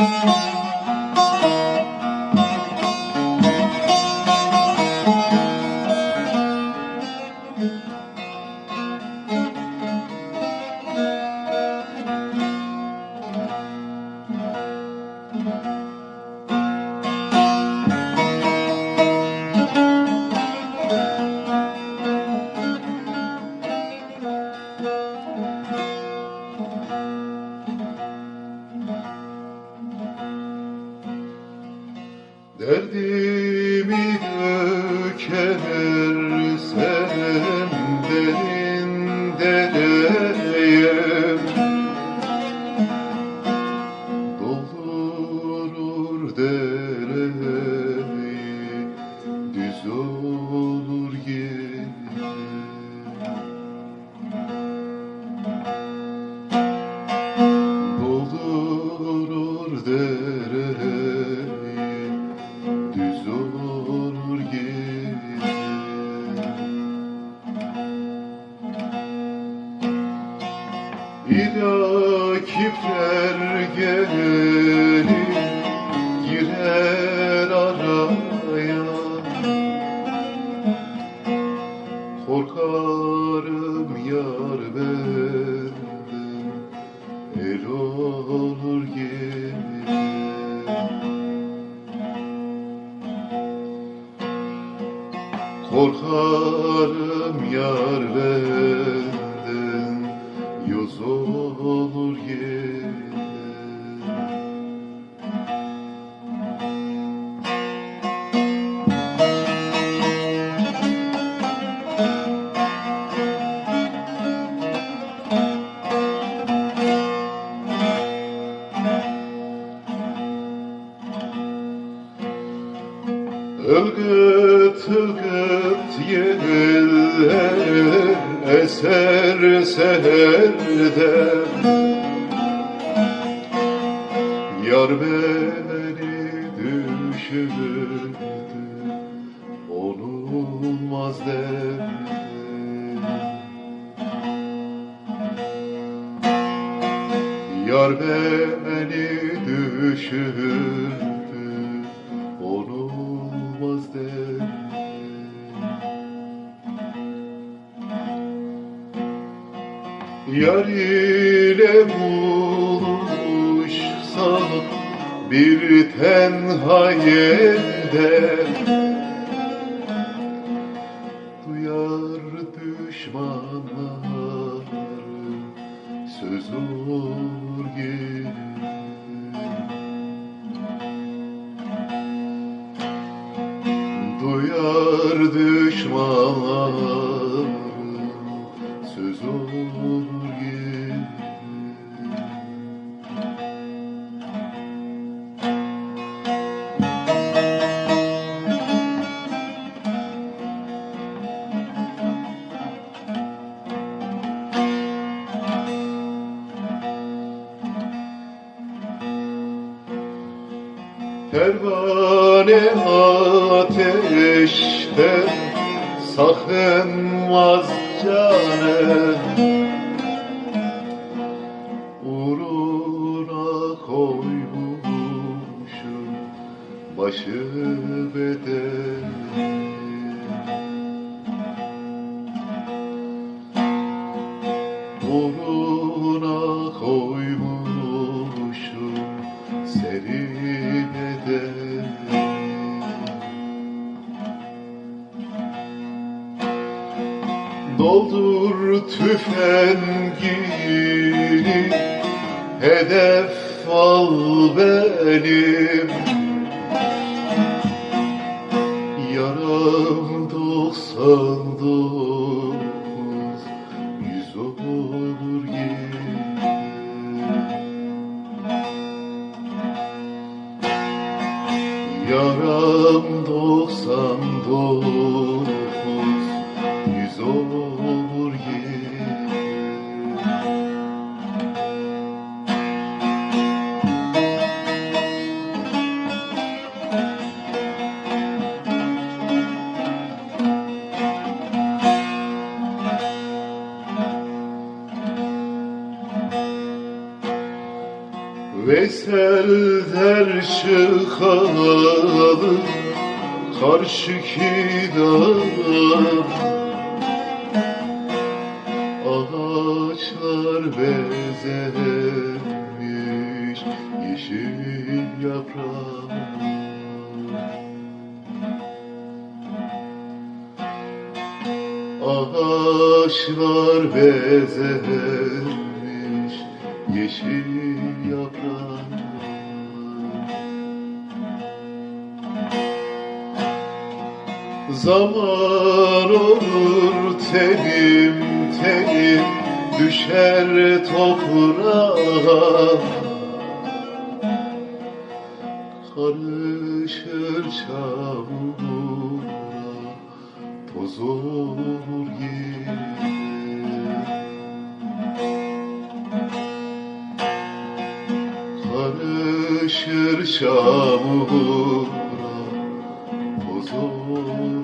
Thank you. Derdimi dökersem İrakipler gelir girer araya. Korkarım yar benden el olur gene Korkarım yar benden yoz olur gene Ilgıt ılgıt yeller eser seherde. Yar beni düşürdü onulmaz derde Yar beni düşürdü Yar ile buluşsak bir tenha yerde. Duyar düşmanlar söz olur gene Duyar düşmanlar söz olur Pervane ateşte sakınmaz cane Doldur tüfengini Hedef al benim. Yaram doksan dokuz Veselder çıkalı karşı ki Ağaçlar bezermiş yeşil yaprak Ağaçlar bezermiş yeşil yaprak Zaman olur telim telim düşer toprağa. Karışır çamura toz olur Karışır çamura toz olur